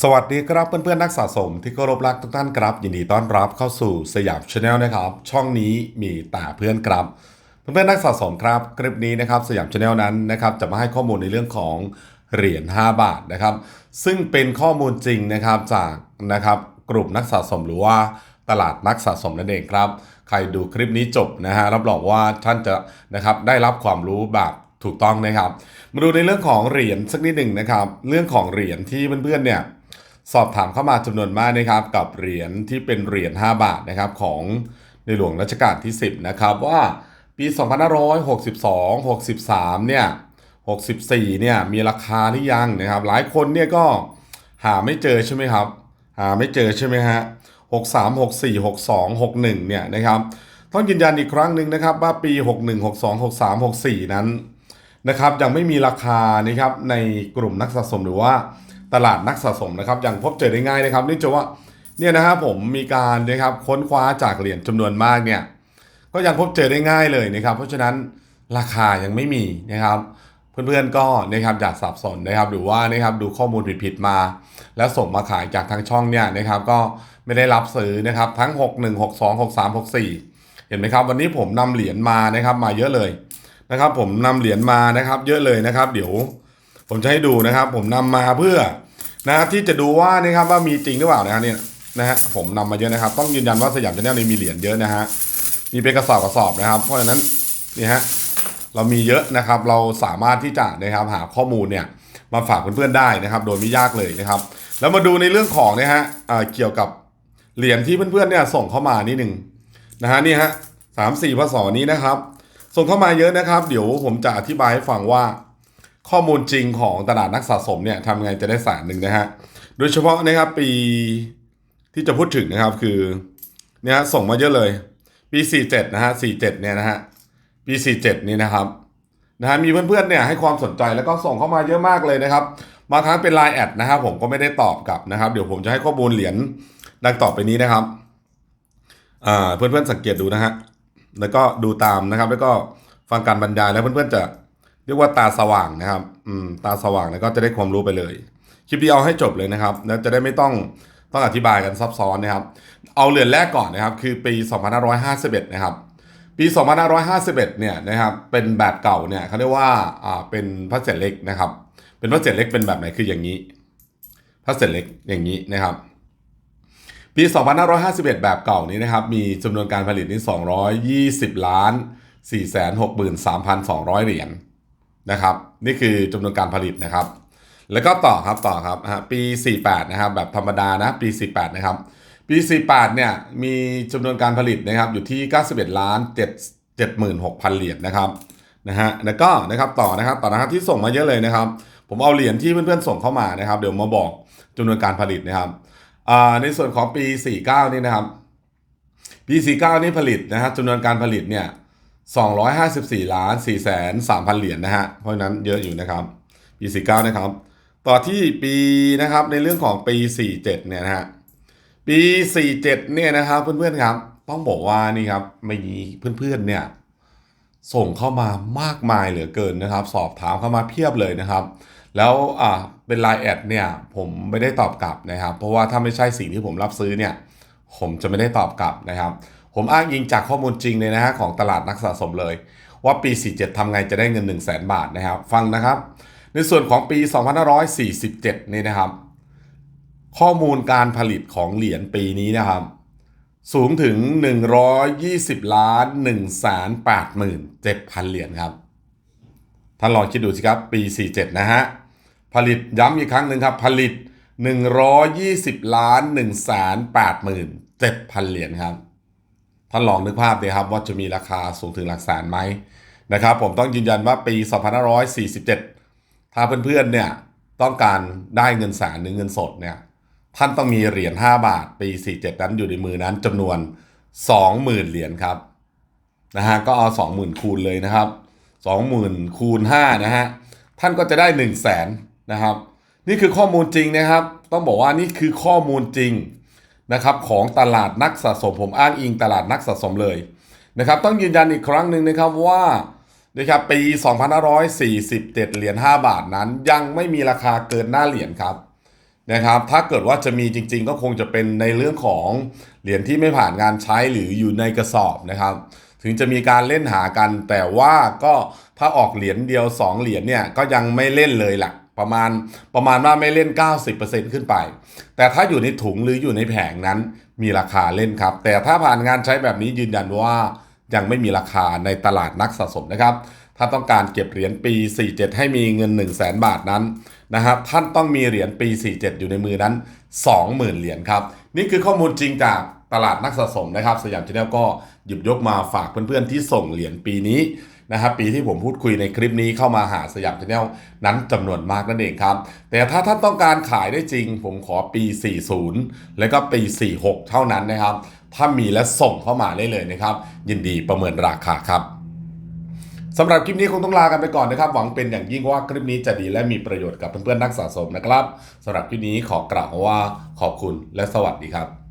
สวัสดีครับเพื่อนๆนักสะสมที่เคารพรักทุกท่านครับ ยินดีต้อนรับเข้าสู่สยามชาแนลนะครับ ช่องนี้มีแต่เพื่อนครับ เพื่อนๆนักสะสมครับ คลิปนี้นะครับสยามชาแนลนั้นนะครับจะมาให้ข้อมูลในเรื่องของเหรียญ5บาทนะครับ ซึ่งเป็นข้อมูลจริงนะครับจากนะครับกลุ่มนักสะสมหรือว่าตลาดนักสะสมนั่นเองครับ ใครดูคลิปนี้จบนะฮะรับรองว่าท่านจะนะครับได้รับความรู้แบบ ถูกต้องนะครับ มาดูในเรื่องของเหรียญสักนิดหนึ่งนะครับ เรื่องของเหรียญที่เพื่อนๆเนี่ยสอบถามเข้ามาจำนวนมากนะครับ กับเหรียญที่เป็นเหรียญ5บาทนะครับของในหลวงรัชกาลที่ 10 นะครับว่าปี 2562 63 เนี่ย 64 เนี่ยมีราคาหรือยังนะครับ หลายคนเนี่ยก็หาไม่เจอใช่ไหมครับ หาไม่เจอใช่ไหมฮะ 63 64 62 61 เนี่ยนะครับ ต้องยืนยันอีกครั้งหนึ่งนะครับว่าปี 61 62 63 64 นั้น นะครับยังไม่มีราคานะครับในกลุ่มนักสะสมหรือว่าตลาดนักสะสมนะครับยังพบเจอได้ง่ายนะครับนื่จากว่าเนี่ยนะครับผมมีการนะครับค้นคว้าจากเหรียญจำนวนมากเนี่ยก็ยังพบเจอได้ง่ายเลยนะครับ เพราะฉะนั้นราคายังไม่มีนะครับ เพื่อนๆก็นะครับอย่าสับสนนะครับ หรือว่านะครับดูข้อมูลผิดๆมา แล้วส่งมาขายจากทางช่องเนี่ยนะครับ ก็ไม่ได้รับซื้อนะครับทั้ง 61 62 63 64 เห็นไหมครับ วันนี้ผมนำเหรียญมานะครับมาเยอะเลย นะครับ ผมนำเหรียญมานะครับ เยอะเลยนะครับ เดี๋ยวผมจะให้ดูนะครับ ผมนำมาเพื่อนะครับที่จะดูว่านะครับว่ามีจริงหรือเปล่านะฮะเนี่ยนะฮะผมนำมาเยอะนะครับ ต้องยืนยันว่าสยามชาแนลนี้มีเหรียญเยอะนะฮะมีเป็นกระสอบกระสอบนะครับ เพราะฉะนั้นนี่ฮะเรามีเยอะนะครับ เราสามารถที่จะนะครับหาข้อมูลเนี่ยมาฝากเพื่อนๆได้นะครับ โดยไม่ยากเลยนะครับ แล้วมาดูในเรื่องของนะฮะอ่าเกี่ยวกับเหรียญที่เพื่อนๆเนี่ยส่งเข้ามานิดหนึ่งนะฮะนี่ฮะสามสี่พศนี้นะครับ ส่งเข้ามาเยอะนะครับ เดี๋ยวผมจะอธิบายให้ฟังว่า ข้อมูลจริงของตลาดนักสะสมเนี่ยทำไงจะได้แสนหนึ่งนะฮะโดยเฉพาะนะครับปีที่จะพูดถึงนะครับคือเนี่ยฮะส่งมาเยอะเลยปี 47 นะฮะ 47 เนี่ยนะฮะ ปี 47 นี่นะครับ นะฮะ มีเพื่อนๆ เนี่ยให้ความสนใจแล้วก็ส่งเข้ามาเยอะมากเลยนะครับ บางครั้งเป็นไลน์แอดนะครับผมก็ไม่ได้ตอบกลับนะครับ เดี๋ยวผมจะให้ข้อมูลเหรียญดังต่อไปนี้นะครับ อ่า เพื่อนๆ สังเกตดูนะฮะ แล้วก็ดูตามนะครับ แล้วก็ฟังการบรรยายแล้วเพื่อนๆจะเรียกว่าตาสว่างนะครับ อืม ตาสว่างแล้วก็จะได้ความรู้ไปเลย คลิปนี้เอาให้จบเลยนะครับ แล้วจะได้ไม่ต้องต้องอธิบายกันซับซ้อนนะครับ เอาเหรียญแรกก่อนนะครับ คือปี 2551 นะครับ ปี 2551 เนี่ยนะครับ เป็นแบบเก่าเนี่ยเขาเรียกว่า อ่า เป็นพระเศษเล็กนะครับ เป็นพระเศษเล็กเป็นแบบไหนคืออย่างนี้พระเศษเล็กอย่างนี้นะครับ ปี 2551 แบบเก่านี้นะครับ มีจำนวนการผลิตนี่ 220 ล้าน 463,200 เหรียญนะครับ นี่คือจำนวนการผลิตนะครับ แล้วก็ต่อครับต่อครับปี 48 นะครับ แบบธรรมดานะ ปี 48 นะครับ ปี 48 เนี่ย มีจำนวนการผลิตนะครับ อยู่ที่ 91 ล้าน 7 76,000 เหรียญนะครับ นะฮะ แล้วก็นะครับต่อนะครับต่อนะครับที่ส่งมาเยอะเลยนะครับ ผมเอาเหรียญที่เพื่อนๆส่งเข้ามานะครับ เดี๋ยวมาบอกจำนวนการผลิตนะครับ ในส่วนของปี 49 นี่นะครับ ปี 49 นี่ผลิตนะครับจำนวนการผลิตเนี่ย254 ล้าน4แสน3,000เหรียญนะฮะ เพราะฉะนั้นเยอะอยู่นะครับ ปี 49 นะครับ ต่อที่ปีนะครับในเรื่องของปี 47 เนี่ยนะฮะ ปี 47 เนี่ยนะครับเพื่อนๆครับ ต้องบอกว่านี่ครับมีเพื่อนๆเนี่ยส่งเข้ามามากมายเหลือเกินนะครับ สอบถามเข้ามาเพียบเลยนะครับ แล้วอ่าเป็นไลน์แอดเนี่ยผมไม่ได้ตอบกลับนะครับ เพราะว่าถ้าไม่ใช่สิ่งที่ผมรับซื้อเนี่ยผมจะไม่ได้ตอบกลับนะครับ ผมอ้างอิงจากข้อมูลจริงเลยนะฮะของตลาดนักสะสมเลย ว่าปี 47ทำไงจะได้เงิน 1 0 0 0 0แบาทนะครับ ฟังนะครับ ในส่วนของปี 2547 นี่นะครับ ข้อมูลการผลิตของเหรียญปีนี้นะครับ สูงถึง 120 ล้าน1แสน8หมื่น7,000 เหรียญครับท่านลองคิดดูสิครับปี 47 นะฮะ ผลิตย้ำอีกครั้งหนึ่งครับผลิต 120 ล้าน1แสน8หมื่น7,000 เหรียญครับท่านลองนึกภาพเลยครับว่าจะมีราคาสูงถึงหลักแสนไหมนะครับผมต้องยืนยันว่าปี 2547 ถ้าเพื่อนๆเนี่ยต้องการได้เงินแสนหรือเงินสดเนี่ยท่านต้องมีเหรียญ5บาทปี 47 นั้นอยู่ในมือนั้นจำนวน 20,000 เหรียญครับนะฮะก็เอา 20,000 คูณเลยนะครับ 20,000 คูณ5นะฮะท่านก็จะได้ 1 0 0 0 0แส นะครับ นี่คือข้อมูลจริงนะครับ ต้องบอกว่านี่คือข้อมูลจริงนะครับของตลาดนักสะสมผมอ้างอิงตลาดนักสะสมเลยนะครับ ต้องยืนยันอีกครั้งหนึ่งนะครับว่านะครับปี 2547 เหรียญ5บาทนั้น ยังไม่มีราคาเกินหน้าเหรียญครับนะครับ ถ้าเกิดว่าจะมีจริง ๆ ก็คงจะเป็นในเรื่องของเหรียญที่ไม่ผ่านงานใช้หรืออยู่ในกระสอบนะครับ ถึงจะมีการเล่นหากัน แต่ว่าก็ถ้าออกเหรียญเดียว 2 เหรียญเนี่ยก็ยังไม่เล่นเลยหล่ะ ประมาณประมาณว่าไม่เล่น 90%ขึ้นไป แต่ถ้าอยู่ในถุงหรืออยู่ในแผงนั้นมีราคาเล่นครับ แต่ถ้าผ่านงานใช้แบบนี้ยืนยันว่ายังไม่มีราคาในตลาดนักสะสมนะครับ ถ้าต้องการเก็บเหรียญปี 47 ให้มีเงิน 1 0 0 0 0แบาทนั้นนะครับท่านต้องมีเหรียญปี 47 อยู่ในมือนั้น 20,000 เหรียญครับ นี่คือข้อมูลจริงจากตลาดนักสะสมนะครับ สยามชาแนลก็หยิบยกมาฝากเพื่อนๆที่ส่งเหรียญปีนี้ นะครับปีที่ผมพูดคุยในคลิปนี้เข้ามาหาสยามชาแนลนั้นจำนวนมากนั่นเองครับ แต่ถ้าท่านต้องการขายได้จริง ผมขอปี 40 แล้วก็ปี 46 เท่านั้นนะครับ ถ้ามีและส่งเข้ามาได้เลยนะครับ ยินดีประเมินราคาครับสำหรับคลิปนี้คงต้องลากันไปก่อนนะครับ หวังเป็นอย่างยิ่งว่าคลิปนี้จะดีและมีประโยชน์กับเพื่อนๆนักสะสมนะครับสำหรับคลิปนี้ขอกล่าวว่าขอบคุณและสวัสดีครับ